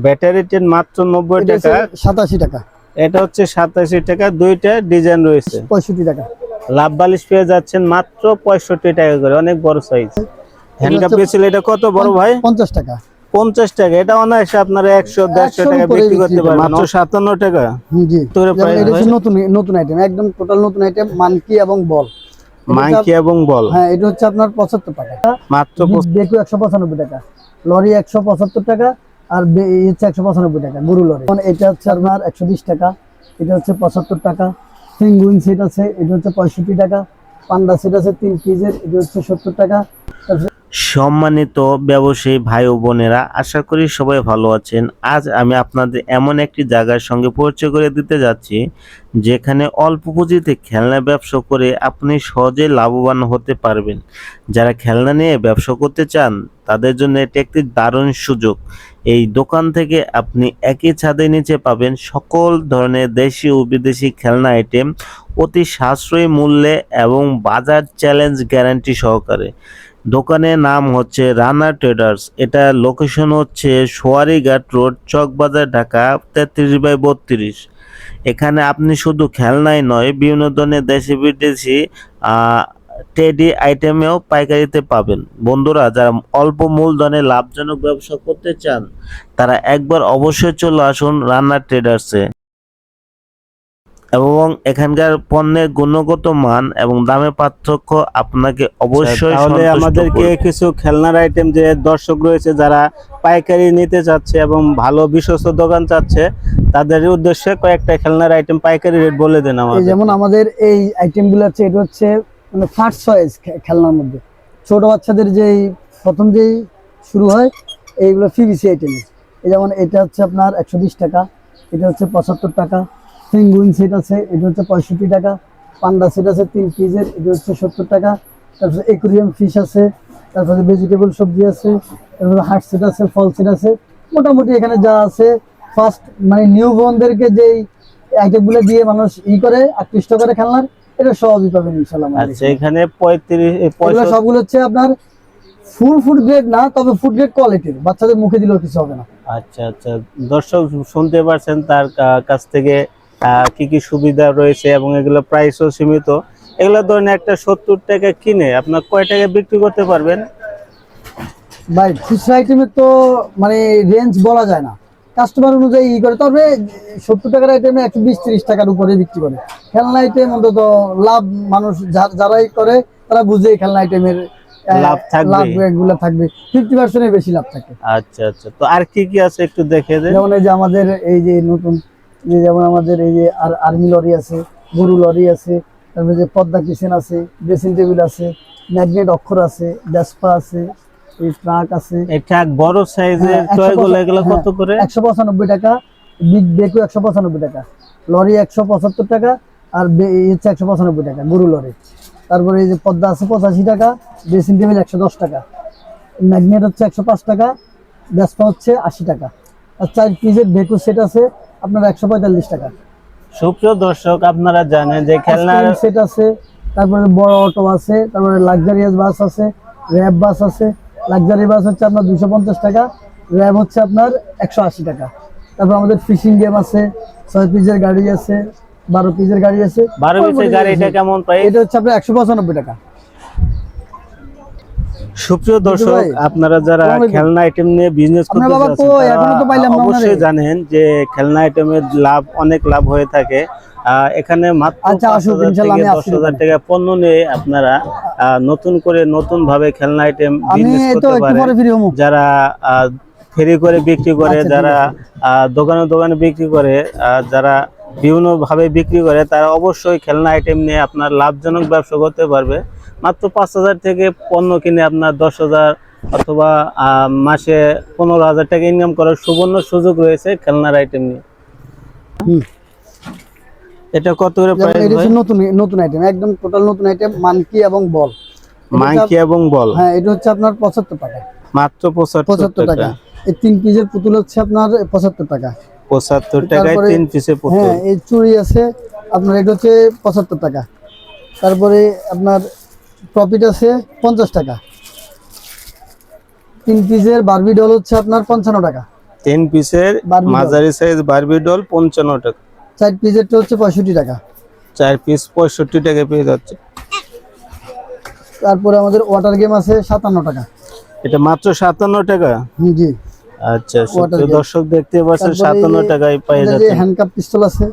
Battery ten মাত্র নব্বই টাকা। সাতাশি টাকা। এটা হচ্ছে সাতাশি টাকা দুইটা ডিজাইন রয়েছে। পঁয়ষট্টি টাকা। লাভ বালিশ পেয়ে যাচ্ছেন মাত্র পঁয়ষট্টি টাকা করে অনেক বড় সাইজ হ্যান্ডকাপ পেয়েছিল এটা কত বড় ভাই? পঞ্চাশ টাকা। পঞ্চাশ টাকা এটা অনায়াসে আপনারা একশো দেড়শো টাকা বিক্রি করতে বিক্রি মাত্র সাতান্ন টাকা? নতুন নতুন আইটেম একদম টোটাল নতুন আইটেম মানকি এবং বল। মাইকি এবং বল। হ্যাঁ এটা হচ্ছে আপনার পঁচাত্তর টাকা। মাত্র পঁচ- একশো পঁচানব্বই টাকা। লরি একশো পঁচাত্তর টাকা আর হচ্ছে একশো পঁচানব্বই টাকা, গরু লরি। এটা হচ্ছে আপনার একশো বিশ টাকা, এটা হচ্ছে পঁচাত্তর টাকা। সেট আছে, এটা হচ্ছে পঁয়ষট্টি টাকা। পান্ডা সেট আছে তিন কেজের এটা হচ্ছে সত্তর টাকা। সম্মানিত ব্যবসায়ী ভাই ও বোনেরা, আশা করি সবাই ভালো আছেন। আজ আমি আপনাদের এমন একটি জায়গার সঙ্গে পরিচয় করে দিতে যাচ্ছি, যেখানে অল্প পুঁজিতে খেলনা ব্যবসা করে আপনি সহজে লাভবান হতে পারবেন। যারা খেলনা নিয়ে ব্যবসা করতে চান, তাদের জন্য এটি একটি দারুণ সুযোগ। এই দোকান থেকে আপনি একই ছাদের নিচে পাবেন সকল ধরনের দেশি ও বিদেশি খেলনা আইটেম অতি সাশ্রয়ী মূল্যে এবং বাজার চ্যালেঞ্জ গ্যারান্টি সহকারে। দোকানের নাম হচ্ছে রানা ট্রেডার্স। এটা লোকেশন হচ্ছে সোয়ারিঘাট রোড, চকবাজার, ঢাকা, তেত্রিশ বাই বত্রিশ। এখানে আপনি শুধু খেলনাই নয়, বিভিন্ন ধরনের দেশি বিদেশি টেডি আইটেমেও পাইকারিতে পাবেন। বন্ধুরা, যারা অল্প মূলধনে লাভজনক ব্যবসা করতে চান, তারা একবার অবশ্যই চলে আসুন রান্না ট্রেডার্সে। এবং এখানকার পণ্যের গুণগত মান এবং দামের পার্থক্য আপনাকে অবশ্যই আচ্ছা, তাহলে আমাদেরকে কিছু খেলনার আইটেম যে দর্শক রয়েছে যারা পাইকারি নিতে চাচ্ছে এবং ভালো বিশ্বস্ত দোকান চাচ্ছে তাদের উদ্দেশ্যে কয়েকটা খেলনার আইটেম পাইকারি রেট বলে দেন আমাদের যেমন আমাদের এই আইটেমগুলো আছে এটা হচ্ছে মানে ফার্স্ট চয়েস খেলনার মধ্যে। ছোট বাচ্চাদের যেই প্রথম যেই শুরু হয় এইগুলো পিভিসি আইটেম এই যেমন এটা হচ্ছে আপনার একশো বিশ টাকা এটা হচ্ছে পঁচাত্তর টাকা পেঙ্গুইন সেট আছে এটা হচ্ছে পঁয়ষট্টি টাকা। পান্ডা সেট আছে তিন পিসের এটা হচ্ছে সত্তর টাকা। তারপরে একুরিয়াম ফিশ আছে তারপরে ভেজিটেবল সবজি আছে তারপরে হার্ট সেট আছে ফল সেট আছে। মোটামুটি এখানে যা আছে ফার্স্ট মানে নিউ বোনদেরকে যেই আইটেমগুলো দিয়ে মানুষ ই করে আকৃষ্ট করে খেলনার এটা সবই পাবেন ইনশাল্লাহ আচ্ছা এখানে। এখানে পঁয়ত্রিশ এগুলো পঁয়ষট্টি সবগুলো হচ্ছে আপনার ফুল ফুড গ্রেড না তবে ফুড গ্রেড কোয়ালিটির বাচ্চাদের মুখে দিলেও কিছু হবে না। আচ্ছা আচ্ছা। দর্শক শুনতে পারছেন তার কাছ থেকে কি কি সুবিধা রয়েছে এবং এগুলো প্রাইসও সীমিত। এগুলো ধরেন একটা সত্তর টাকা কিনে আপনার কয় টাকা বিক্রি করতে পারবেন? ভাই খুচরা আইটেমের তো মানে রেঞ্জ বলা যায় না। কাস্টমার অনুযায়ী ই করে তবে সত্তর টাকার আইটেমে একশো বিশ তিরিশ টাকার উপরে বিক্রি করে। খেলনা আইটেম অন্তত লাভ মানুষ যারাই করে তারা বুঝে খেলনা আইটেমের লাভ থাকবে। লাভগুলো থাকবে। ফিফটি পার্সেন্টের বেশি লাভ থাকে। আচ্ছা আচ্ছা। তো আর কি কি আছে একটু দেখে দেন। যেমন এই যে আমাদের এই যে নতুন যে যেমন আমাদের এই যে আর আর্মি লরি আছে গরু লরি আছে তারপরে যে পদ্মা কিচেন আছে ড্রেসিং টেবিল আছে ম্যাগনেট অক্ষর আছে ড্যাসপা আছে এই ট্রাক আছে। এটা বড় সাইজের হ্যাঁ, টয়গুলো এগুলো কত হ্যাঁ, করে? একশো পঁচানব্বই টাকা বিগ বেকু একশো পঁচানব্বই টাকা লরি একশো পঁচাত্তর টাকা আর এই হচ্ছে একশো পঁচানব্বই টাকা গরু লরি। তারপরে এই যে পদ্মা আছে পঁচাশি টাকা ড্রেসিং টেবিল একশো দশ টাকা ম্যাগনেট হচ্ছে একশো পাঁচ টাকা ড্যাসপা হচ্ছে আশি টাকা। আর চার পিসের বেকু সেট আছে আপনার একশো পঁয়তাল্লিশ টাকা। সুপ্রিয় দর্শক আপনারা জানেন যে খেলনার সেট আছে তারপরে বড় অটো আছে তারপরে লাক্সারিয়াস বাস আছে র্যাব বাস আছে। লাক্সারি বাস হচ্ছে আপনার দুশো পঞ্চাশ টাকা র্যাব হচ্ছে আপনার একশো আশি টাকা। তারপর আমাদের ফিশিং গেম আছে ছয় পিসের গাড়ি আছে বারো পিসের গাড়ি আছে বারো পিসের গাড়িটা কেমন প্রাইস এটা হচ্ছে আপনার একশো পঁচানব্বই টাকা। সুপ্রিয় দর্শক আপনারা যারা খেলনা আইটেম নিয়ে বিজনেস করতে চাচ্ছেন অবশ্যই জানেন যে খেলনা আইটেমের লাভ অনেক লাভ হয়ে থাকে। এখানে মাত্র আচ্ছা, দশ হাজার টাকা পণ্য নিয়ে আপনারা নতুন করে নতুন ভাবে খেলনা আইটেম বিজনেস করতে পারেন। যারা ফেরি করে বিক্রি করে আচ্ছা, যারা দোকানে দোকানে বিক্রি করে আহ, যারা বিভিন্ন ভাবে বিক্রি করে তারা অবশ্যই খেলনা আইটেম নিয়ে আপনার লাভজনক ব্যবসা করতে পারবে। মাত্র পাঁচ হাজার থেকে পণ্য কিনে আপনার দশ হাজার অথবা মাসে পনেরো হাজার টাকা ইনকাম করার সুবর্ণ সুযোগ রয়েছে খেলনার আইটেম নিয়ে। এটা কত করে প্রাইস ভাই? নতুন নতুন আইটেম একদম টোটাল নতুন আইটেম মানকি এবং বল। মাইকি এবং বল। হ্যাঁ এটা হচ্ছে আপনার পঁচাত্তর টাকা। মাত্র পঁচাত্তর পঁচাত্তর টাকা। টাকা। এই তিন পিসের পুতুল হচ্ছে আপনার পঁচাত্তর টাকা। পঁচাত্তর টাকায় তারপরে- তিন পিসে হ্যাঁ এই চুড়ি আছে আপনার এটা হচ্ছে পঁচাত্তর টাকা। তারপরে আপনার প্রফিট আছে পঞ্চাশ টাকা। তিন পিসের বারবি ডল হচ্ছে আপনার পঞ্চান্ন টাকা। তিন পিসের মাঝারি সাইজ বারবি ডল পঞ্চান্ন টাকা। চার পিসেরটা হচ্ছে পঁয়ষট্টি টাকা। চার পিস পঁয়ষট্টি টাকা পেয়ে যাচ্ছে। তারপরে আমাদের ওয়াটার গেম আছে সাতান্ন টাকা। এটা মাত্র সাতান্ন টাকা? জি। আচ্ছা game। দর্শক দেখতে পাচ্ছেন সাতান্ন টাকায় যাচ্ছে। হ্যান্ডকাপ পিস্তল আছে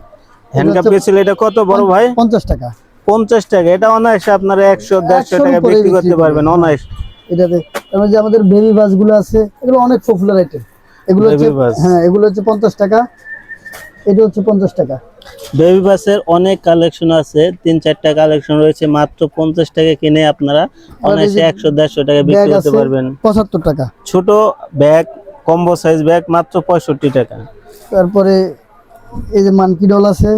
হ্যান্ডকাপ পেয়েছিল এটা কত বড় ভাই? পঞ্চাশ টাকা। পঞ্চাশ টাকা। এটা অনায়াসে আপনারা একশো দেড়শো টাকা বিক্রি করতে পারবেন হ্যাঁ। অনায়াস। এটাতে তারপরে যে আমাদের বেবি বাস আছে এগুলো অনেক পপুলার আইটেম এগুলো হচ্ছে হ্যাঁ এগুলো হচ্ছে পঞ্চাশ টাকা। এটা হচ্ছে পঞ্চাশ টাকা। বেবি বাসের অনেক কালেকশন আছে তিন চারটা কালেকশন রয়েছে মাত্র পঞ্চাশ টাকা কিনে আপনারা অনায়াসে একশো দেড়শো টাকা বিক্রি করতে পারবেন। পঁচাত্তর টাকা। ছোট ব্যাগ কম্বো সাইজ ব্যাগ মাত্র পঁয়ষট্টি টাকা। তারপরে এই যে মানকি ডল আছে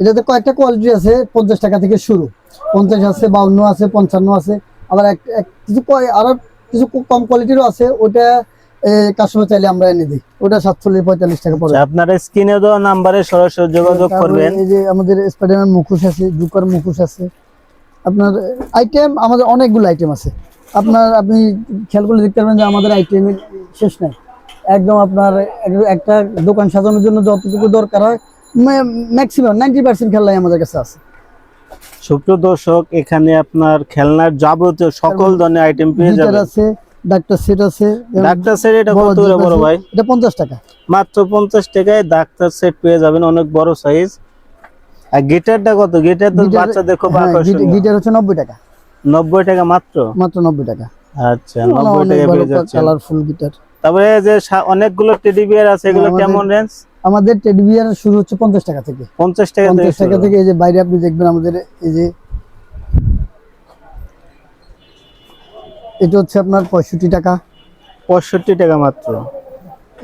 এটাতে কয়েকটা কোয়ালিটি আছে পঞ্চাশ টাকা থেকে শুরু। পঞ্চাশ আছে বাউন্ন আছে পঞ্চান্ন আছে আবার এক এক- কিছু কয়- আরও কিছু কম কোয়ালিটিরও আছে ওটা কাস্টমার চাইলে আমরা এনে দিই। ওটা সাতচল্লিশ পঁয়তাল্লিশ টাকা পড়ে। আচ্ছা, আপনারা স্ক্রিনে দেওয়া নাম্বারে সরাসরি যোগাযোগ করবেন। এই যে আমাদের স্পাইডারম্যান মুখোশ আছে জুকার মুখোশ আছে। আপনার আইটেম আমাদের অনেকগুলো আইটেম আছে। আপনার আপনি খেয়াল করলে দেখতে পারবেন যে আমাদের আইটেমের শেষ নাই। একদম আপনার একটা দোকান সাজানোর জন্য যতটুকু দরকার হয় ম্যাক্সিমাম নাইনটি পার্সেন্ট খেলাই আমাদের কাছে আছে। সুপ্রিয় দর্শক এখানে আপনার খেলনার যাবতীয় সকল ধরনের আইটেম পেয়ে যাবেন। আছে ডাক্তার সেট আছে ডাক্তার সেট এটা কত বড় ভাই? এটা পঞ্চাশ টাকা। মাত্র পঞ্চাশ টাকায় ডাক্তার সেট পেয়ে যাবেন অনেক বড় সাইজ আর গিটারটা কত? গিটার তো বাচ্চাদের খুব হ্যাঁ, গিটার- গিটার হচ্ছে নব্বই টাকা। নব্বই টাকা মাত্র? মাত্র নব্বই টাকা। আচ্ছা নব্বই টাকা পেয়ে যাচ্ছে কালারফুল গিটার তারপরে যে অনেকগুলো টেডি বিয়ার আছে এগুলো কেমন রেঞ্জ আমাদের টেডি বিয়ার শুরু হচ্ছে পঞ্চাশ টাকা থেকে। পঞ্চাশ টাকা থেকে পঞ্চাশ টাকা থেকে এই যে বাইরে আপনি দেখবেন আমাদের এই যে এটা হচ্ছে আপনার পঁয়ষট্টি টাকা। পঁয়ষট্টি টাকা মাত্র।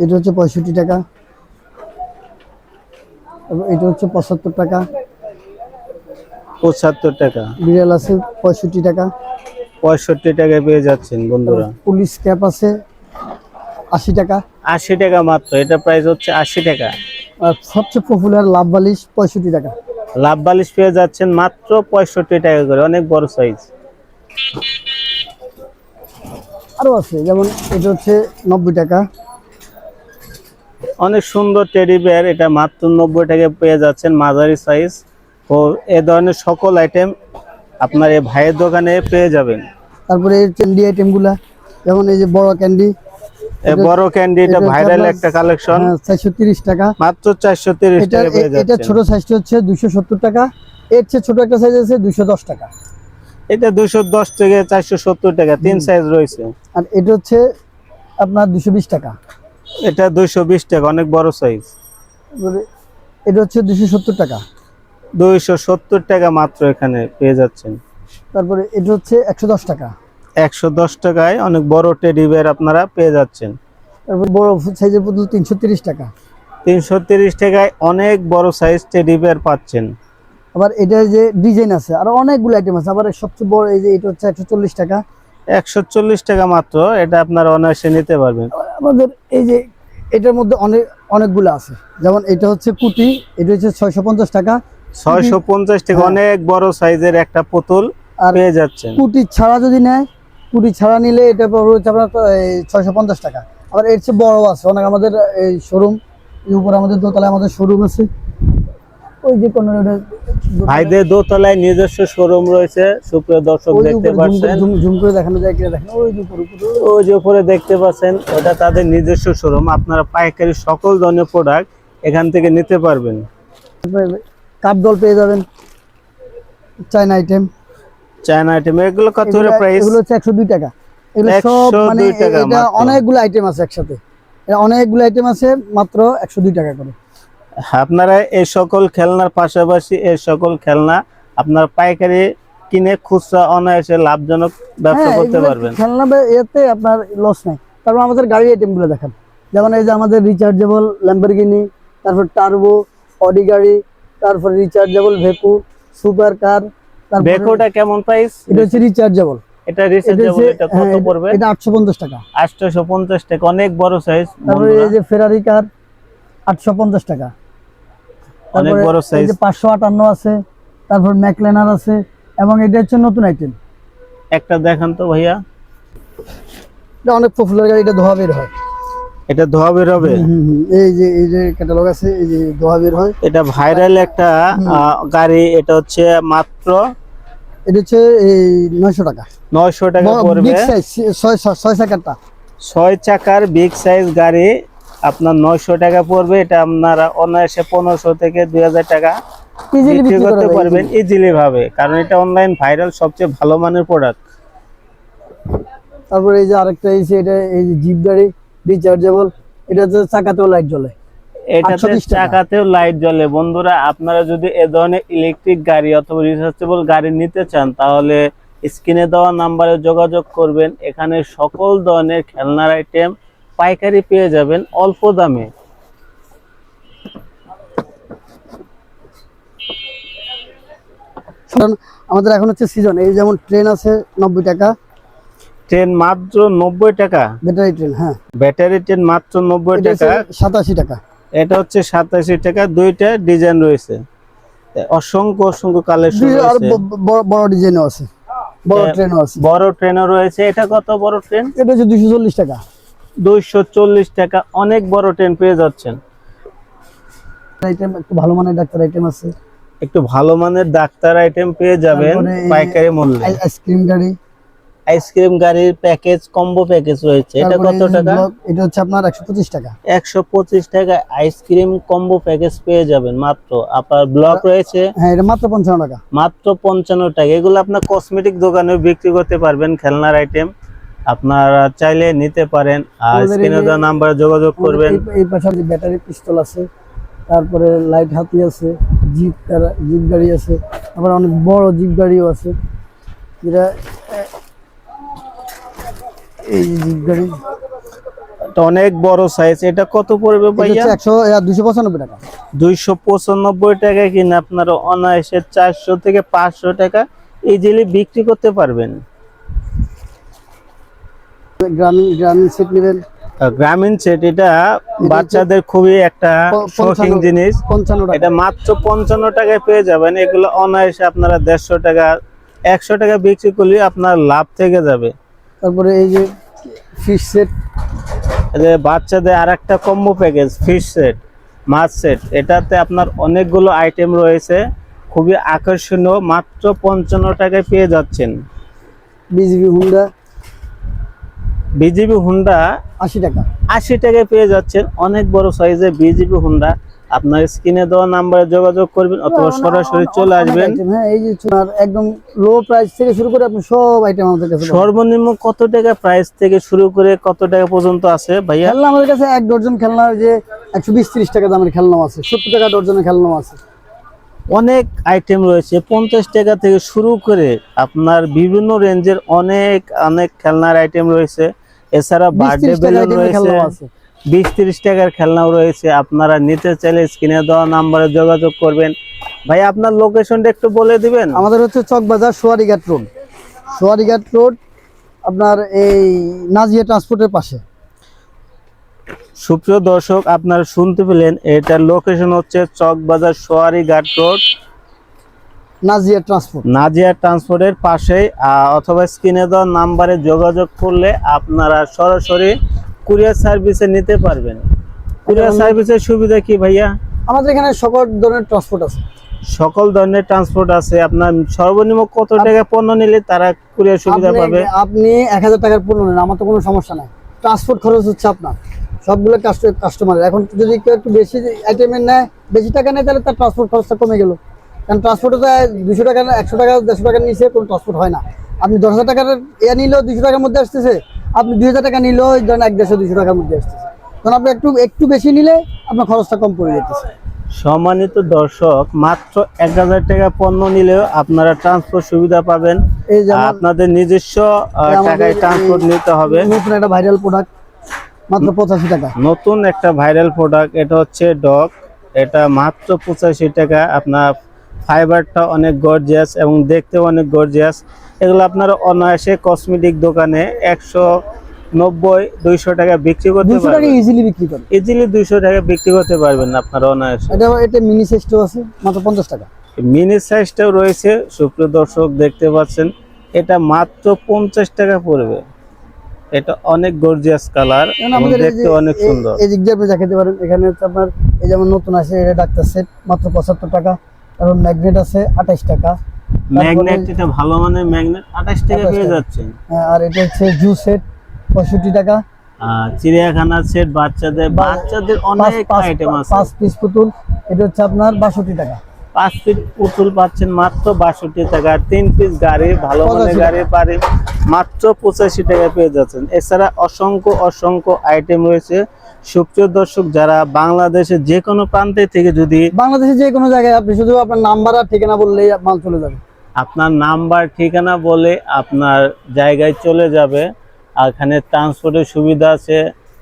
এটা হচ্ছে পঁয়ষট্টি টাকা। এটা হচ্ছে পঁচাত্তর টাকা। পঁচাত্তর টাকা। বিড়াল আছে পঁয়ষট্টি টাকা। পঁয়ষট্টি টাকায় পেয়ে যাচ্ছেন বন্ধুরা। পুলিশ ক্যাপ আছে আশি টাকা। আশি টাকা মাত্র এটা প্রাইস হচ্ছে আশি টাকা। আর সবচেয়ে পপুলার লাভ বালিশ পঁয়ষট্টি টাকা। লাভ বালিশ পেয়ে যাচ্ছেন মাত্র পঁয়ষট্টি টাকা করে অনেক বড় সাইজ আরও আছে যেমন এটা হচ্ছে নব্বই টাকা। অনেক সুন্দর টেডি বেয়ার এটা মাত্র নব্বই টাকায় পেয়ে যাচ্ছেন মাঝারি সাইজ ও এ ধরনের সকল আইটেম আপনার এই ভাইয়ের দোকানে পেয়ে যাবেন। তারপরে এই ক্যান্ডি আইটেমগুলা যেমন এই যে বড় ক্যান্ডি এই বড় ক্যান্ডি এটা ভাইরাল একটা কালেকশন চারশো তিরিশ টাকা। মাত্র চারশো তিরিশ এটা টাকা পেয়ে এ- এটা ছোট সাইজটা হচ্ছে দুইশো সত্তর টাকা এর চেয়ে ছোট একটা সাইজ আছে দুইশো দশ টাকা। এটা দুশো দশ থেকে চারশো সত্তর টাকা তিন সাইজ রয়েছে। আর এটা হচ্ছে আপনার দুশো বিশ টাকা। এটা দুইশো বিশ টাকা অনেক বড় সাইজ এটা হচ্ছে দুশো সত্তর টাকা। দুইশো সত্তর টাকা মাত্র এখানে পেয়ে যাচ্ছেন। তারপরে এটা হচ্ছে একশো দশ টাকা। একশো দশ টাকায় অনেক বড় টেডি বেয়ার আপনারা পেয়ে যাচ্ছেন। তারপর বড় সাইজের পুতুল তিনশো তিরিশ টাকা। তিনশো তিরিশ টাকায় অনেক বড় সাইজ টেডি বেয়ার পাচ্ছেন। আবার এটা যে ডিজাইন আছে আর অনেকগুলো আইটেম আছে। আবার সবচেয়ে বড় এই যে এটা হচ্ছে একশো চল্লিশ টাকা। একশো চল্লিশ টাকা মাত্র এটা আপনারা অনায়াসে নিতে পারবেন। আমাদের এই যে এটার মধ্যে অনেক অনেকগুলো আছে। যেমন এটা হচ্ছে কুটি এটা হচ্ছে ছয়শো পঞ্চাশ টাকা। ছয়শো পঞ্চাশ টাকা হ্যাঁ। অনেক বড় সাইজের একটা পুতুল আর পেয়ে যাচ্ছেন। কুটি ছাড়া যদি নেয় কুটি ছাড়া নিলে এটা হচ্ছে আপনার ছয়শো পঞ্চাশ টাকা। আবার এর চেয়ে বড় আছে অনেক আমাদের এই শোরুম উপরে আমাদের দোতলায় আমাদের শোরুম আছে। ওই যে কোনো ভাইদের দোতলায় নিজস্ব শোরুম রয়েছে সুপ্রিয় দর্শক দেখতে পাচ্ছেন। ঝুম- করে দেখানো যায় কিনা দেখেন ওই যে উপরে উপরে। ওই যে উপরে দেখতে পাচ্ছেন ওটা তাদের নিজস্ব শোরুম আপনারা পাইকারি সকল ধরনের প্রোডাক্ট এখান থেকে নিতে পারবেন। কাপ ডল পেয়ে যাবেন। চাইনা আইটেম চায়না আইটেম এগুলো কত করে প্রাইস এগুলো হচ্ছে একশো দুই টাকা। এগুলো সব মানে এটা অনেকগুলো আইটেম আছে একসাথে। এটা অনেকগুলো আইটেম আছে মাত্র একশো দুই টাকা করে। আপনারা এই সকল খেলনার পাশাপাশি এই সকল খেলনা আপনার পাইকারি কিনে খুচরা অনায়াসে লাভজনক ব্যবসা হ্যাঁ, করতে পারবেন। খেলনা এতে আপনার লস নাই। তারপর আমাদের গাড়ি আইটেমগুলো দেখান। যেমন এই যে আমাদের রিচার্জেবল ল্যাম্বরগিনি তারপর টার্বো অডি গাড়ি তারপর রিচার্জেবল ভেকু সুপার কার বেকোটা কেমন প্রাইস এটা হচ্ছে রিচার্জেবল এটা রিচার্জেবল এটা হ্যাঁ, কত পড়বে? এটা আটশো পঞ্চাশ টাকা। আটশোশো পঞ্চাশ টাকা অনেক বড় সাইজ তারপরে এই যে ফেরারি কার আটশো পঞ্চাশ টাকা। অনেক বড় এই সাইজ যে পাঁচশো আটান্ন আছে তারপর ম্যাকলেনার আছে এবং এটা হচ্ছে নতুন আইটেম একটা দেখান তো ভাইয়া। এটা অনেক পপুলার গাড়ি এটা ধোয়া বের হয়। এটা ধোয়া বের হবে। এই যে এই যে ক্যাটালগ আছে এই যে দোয়া বের হয়। এটা ভাইরাল একটা গাড়ি এটা হচ্ছে মাত্র এটা হচ্ছে এই নয়শো টাকা। নয়শো টাকা পড়বে। বিগ সাইজ ছয় ছয়- ছয় চাকারটা। ছয় চাকার বিগ সাইজ গাড়ি আপনার নয়শো টাকা পড়বে। এটা আপনারা অনায়াসে পনেরোশো থেকে দুই হাজার টাকা ইজিলি বিক্রি করতে পারবেন ইজিলি ভাবে। কারণ এটা অনলাইন ভাইরাল সবচেয়ে ভালো মানের প্রোডাক্ট তারপরে এই যে আরেকটা এই যে এটা এই যে জিপ গাড়ি রিচার্জেবল এটা হচ্ছে চাকাতেও লাইট জ্বলে। এটাতে চাকাতেও লাইট জ্বলে। বন্ধুরা আপনারা যদি এ ধরনের ইলেকট্রিক গাড়ি অথবা রিচার্জেবল গাড়ি নিতে চান তাহলে স্ক্রিনে দেওয়া নাম্বারে যোগাযোগ করবেন। এখানে সকল ধরনের খেলনার আইটেম পাইকারি পেয়ে যাবেন অল্প দামে। আমাদের এখন হচ্ছে সিজন এই যেমন ট্রেন আছে নব্বই টাকা ট্রেন মাত্র নব্বই টাকা। ব্যাটারি ট্রেন হ্যাঁ। ব্যাটারি ট্রেন মাত্র নব্বই টাকা। সাতাশি টাকা। এটা হচ্ছে সাতাশি টাকা দুইটা ডিজাইন রয়েছে। অসংখ্য অসংখ্য কালেকশন বড় ডিজাইনও আছে। বড় হ্যাঁ। ট্রেনও আছে। বড় ট্রেনও রয়েছে। এটা কত বড় ট্রেন এটা হচ্ছে দুইশো চল্লিশ টাকা। দুইশো চল্লিশ টাকা। অনেক বড় ট্রেন পেয়ে যাচ্ছেন। আইটেম একটু ভালো মানের ডাক্তার আইটেম আছে। একটু ভালো মানের ডাক্তার আইটেম পেয়ে যাবেন পাইকারি মূল্যে। আইসক্রিম গাড়ি। আইসক্রিম গাড়ির প্যাকেজ কম্বো প্যাকেজ রয়েছে। এটা কত টাকা? এটা হচ্ছে আপনার একশো পঁচিশ টাকা। একশো পঁচিশ টাকা আইসক্রিম কম্বো প্যাকেজ পেয়ে যাবেন মাত্র। আপনার ব্লক রয়েছে? হ্যাঁ এটা মাত্র পঞ্চান্ন টাকা। মাত্র পঞ্চান্ন টাকা। এগুলো আপনার কসমেটিক দোকানে বিক্রি করতে পারবেন খেলনার আইটেম আপনারা চাইলে নিতে পারেন। আর স্ক্রিনে দেওয়া নাম্বারে যোগাযোগ করবেন। এই- পাশে ব্যাটারি পিস্তল আছে। তারপরে লাইট হাতি আছে জিপ জিপ গাড়ি আছে। আবার অনেক বড় জিপ গাড়িও আছে। যেটা এই গাড়ি। এটা অনেক বড় সাইজ এটা কত পড়বে ভাইয়া? টাকা। কিনে আপনারা অনায়াসে চারশো থেকে পাঁচশো টাকা ইজিলি বিক্রি করতে পারবেন। গ্রামীণ গ্রামীণ সেট নেবেন। গ্রামীণ সেট এটা বাচ্চাদের খুবই একটা শৌখিন জিনিস। এটা মাত্র পঞ্চান্ন টাকায় পেয়ে যাবেন। এগুলো অনায়াসে আপনারা দেড়শো টাকা একশো টাকা বিক্রি করলে আপনার লাভ থেকে যাবে। তারপরে এই যে ফিশ সেট এই বাচ্চাদের আর একটা কম্বো প্যাকেজ ফিশ সেট মাছ সেট এটাতে আপনার অনেকগুলো আইটেম রয়েছে। খুবই আকর্ষণীয় মাত্র পঞ্চান্ন টাকায় পেয়ে যাচ্ছেন। BGB Honda. বিজিবি হুন্ডা আশি টাকা। আশি টাকায় পেয়ে যাচ্ছেন। অনেক বড় সাইজের বিজিবি হুন্ডা। আপনার স্ক্রিনে দেওয়া নাম্বারে যোগাযোগ করবেন অথবা সরাসরি চলে আসবেন। হ্যাঁ এই যে একদম লো প্রাইস থেকে শুরু করে আপনি সব আইটেম আমাদের কাছে সর্বনিম্ন কত টাকা প্রাইস থেকে শুরু করে কত টাকা পর্যন্ত আছে ভাইয়া? খেলনা আমাদের কাছে এক ডজন খেলনা যে একশো বিশ ত্রিশ টাকা দামের খেলনাও আছে সত্তর টাকা ডজনের খেলনাও আছে। অনেক আইটেম রয়েছে পঞ্চাশ টাকা থেকে শুরু করে আপনার বিভিন্ন রেঞ্জের অনেক অনেক খেলনার আইটেম রয়েছে। এছাড়া বার্থডে বেলুন রয়েছে। বিশ তিরিশ টাকার খেলনাও রয়েছে। আপনারা নিতে চাইলে স্ক্রিনে দেওয়া নাম্বারে যোগাযোগ করবেন। ভাই আপনার লোকেশনটা একটু বলে দিবেন? আমাদের হচ্ছে চকবাজার সোয়ারিঘাট রোড সোয়ারিঘাট রোড আপনার এই নাজিয়া ট্রান্সপোর্টের পাশে। সুপ্রিয় দর্শক আপনারা শুনতে পেলেন এটার লোকেশন হচ্ছে চকবাজার সোয়ারি ঘাট রোড নাজিয়া ট্রান্সপোর্ট নাজিয়া ট্রান্সপোর্টের পাশেই অথবা স্ক্রিনে দেওয়া নাম্বারে যোগাযোগ করলে আপনারা সরাসরি কুরিয়ার সার্ভিসে নিতে পারবেন। কুরিয়ার সার্ভিসের সুবিধা কি ভাইয়া? আমাদের এখানে সকল ধরনের ট্রান্সপোর্ট আছে। সকল ধরনের ট্রান্সপোর্ট আছে। আপনার সর্বনিম্ন কত টাকা পণ্য নিলে তারা কুরিয়ার সুবিধা পাবে? আপনি এক হাজার টাকার পণ্য নেন আমার তো কোনো সমস্যা নাই। ট্রান্সপোর্ট খরচ হচ্ছে আপনার। সবগুলো কাস্টমারের এখন যদি কেউ একটু বেশি আইটেমের নেয় বেশি টাকা নেয় তাহলে তার ট্রান্সপোর্ট খরচটা কমে গেল। কারণ ট্রান্সপোর্টে তো দুশো টাকা একশো টাকা দেড়শো টাকার নিচে কোনো ট্রান্সপোর্ট হয় না। আপনি দশ হাজার টাকার ইয়ে নিলেও দুশো টাকার মধ্যে আসতেছে। আপনি দুই হাজার টাকা নিলেও ধরেন এক দেড়শো দুশো টাকার মধ্যে আসতেছে। কারণ আপনি একটু একটু বেশি নিলে আপনার খরচটা কম পড়ে যেতেছে। সম্মানিত দর্শক মাত্র এক হাজার টাকা পণ্য নিলেও আপনারা ট্রান্সপোর্ট সুবিধা পাবেন। আপনাদের নিজস্ব টাকায় ট্রান্সপোর্ট নিতে হবে। নতুন একটা ভাইরাল প্রোডাক্ট মাত্র পঁচাশি টাকা। নতুন একটা ভাইরাল প্রোডাক্ট এটা হচ্ছে ডগ। এটা মাত্র পঁচাশি টাকা। আপনার ফাইবারটা অনেক গর্জিয়াস এবং দেখতেও অনেক গর্জিয়াস এগুলো আপনারা অনায়াসে কসমেটিক দোকানে একশো নব্বই দুইশো টাকা বিক্রি করতে পারবেন। ইজিলি বিক্রি করে ইজিলি দুইশো টাকা বিক্রি করতে পারবেন আপনারা অনায়াসে। এটা এটা মিনি সাইজটাও আছে মাত্র পঞ্চাশ টাকা। মিনি সাইজটাও রয়েছে সুপ্রিয় দর্শক দেখতে পাচ্ছেন। এটা মাত্র পঞ্চাশ টাকা পড়বে। এটা অনেক গর্জিয়াস কালার দেখতে অনেক সুন্দর। এই আপনি দেখাতে পারেন এখানে আপনার এই যেমন নতুন আছে এটা ডাক্তার সেট মাত্র পঁচাত্তর টাকা। তারপর ম্যাগনেট আছে আঠাশ টাকা। ম্যাগনেট এটা ভালো মানের ম্যাগনেট আঠাশ টাকা পেয়ে। যাচ্ছে হ্যাঁ, আর এটা হচ্ছে জু সেট পঁয়ষট্টি টাকা। চিড়িয়াখানার সেট বাচ্চাদের বাচ্চাদের অনেক আইটেম আছে। পাঁচ পিস পুতুল এটা হচ্ছে আপনার বাষট্টি টাকা। পাঁচ ফিট পুতুল পাচ্ছেন মাত্র বাষট্টি টাকা। তিন পিস গাড়ি ভালো 85 গাড়ি পারে মাত্র পঁচাশি টাকা পেয়ে যাচ্ছেন। এছাড়া অসংখ্য অসংখ্য আইটেম রয়েছে। সুপ্রিয় দর্শক যারা বাংলাদেশের যে কোনো প্রান্তে থেকে যদি বাংলাদেশে যে কোনো জায়গায় আপনি শুধু আপনার নাম্বার আর ঠিকানা বললেই মাল চলে যাবে। আপনার নাম্বার ঠিকানা বলে আপনার জায়গায় চলে যাবে। আর এখানে ট্রান্সপোর্টের সুবিধা আছে।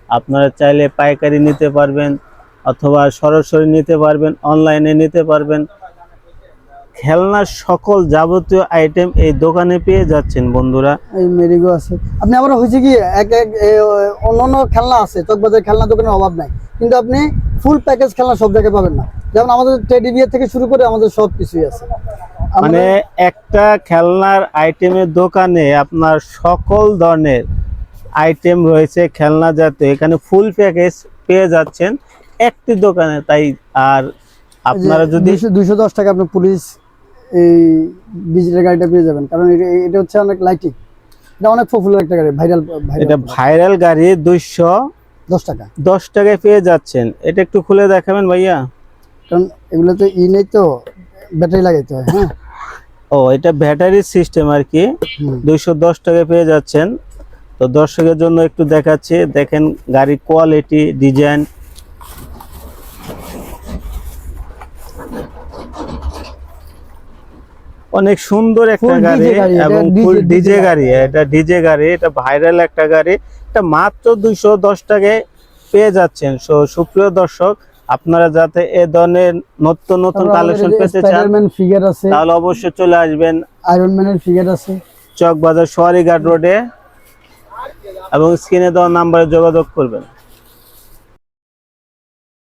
আপনারা চাইলে পাইকারি নিতে পারবেন অথবা সরাসরি নিতে পারবেন অনলাইনে নিতে পারবেন। খেলনার সকল যাবতীয় আইটেম এই দোকানে পেয়ে যাচ্ছেন বন্ধুরা। এই মেরিগো আছে। আপনি আবার হয়েছে কি এক এক এ, অন্য অন্য খেলনা আছে চকবাজার খেলনা দোকানের অভাব নাই। কিন্তু আপনি ফুল প্যাকেজ খেলনা সব জায়গায় পাবেন না। যেমন আমাদের টেডি বিয়ার থেকে শুরু করে আমাদের সব কিছুই আছে। মানে একটা খেলনার আইটেমের দোকানে আপনার সকল ধরনের আইটেম রয়েছে খেলনা জাতীয়। এখানে ফুল প্যাকেজ পেয়ে যাচ্ছেন একটি দোকানে। তাই আর আপনারা যদি দুইশো দশ টাকা আপনার পুলিশ এই ডিজিটাল গাড়িটা পেয়ে যাবেন। কারণ এটা- হচ্ছে অনেক লাইটিং এটা অনেক পপুলার একটা গাড়ি ভাইরাল এটা ভাইরাল গাড়ি দুইশো দশ টাকা। দশ টাকায় পেয়ে যাচ্ছেন। এটা একটু খুলে দেখাবেন ভাইয়া। কারণ এগুলো তো ই নেই তো ব্যাটারি লাগাইতে হয় হ্যাঁ। ও এটা ব্যাটারি সিস্টেম আর কি। দুইশো দশ টাকায় পেয়ে যাচ্ছেন। তো দর্শকের জন্য একটু দেখাচ্ছি। দেখেন গাড়ির কোয়ালিটি ডিজাইন অনেক সুন্দর একটা গাড়ি এবং ফুল ডিজে গাড়ি। এটা ডিজে গাড়ি এটা ভাইরাল একটা গাড়ি। এটা মাত্র দুইশো দশ টাকায় পেয়ে যাচ্ছেন। সো সুপ্রিয় দর্শক আপনারা যাতে এ ধরনের নতুন নতুন কালেকশন পেতে চান ফিগার আছে তাহলে অবশ্যই চলে আসবেন আয়রন ম্যানের ফিগার আছে। চকবাজার সোয়ারিঘাট রোডে এবং স্ক্রিনে দেওয়া নাম্বারে যোগাযোগ করবেন।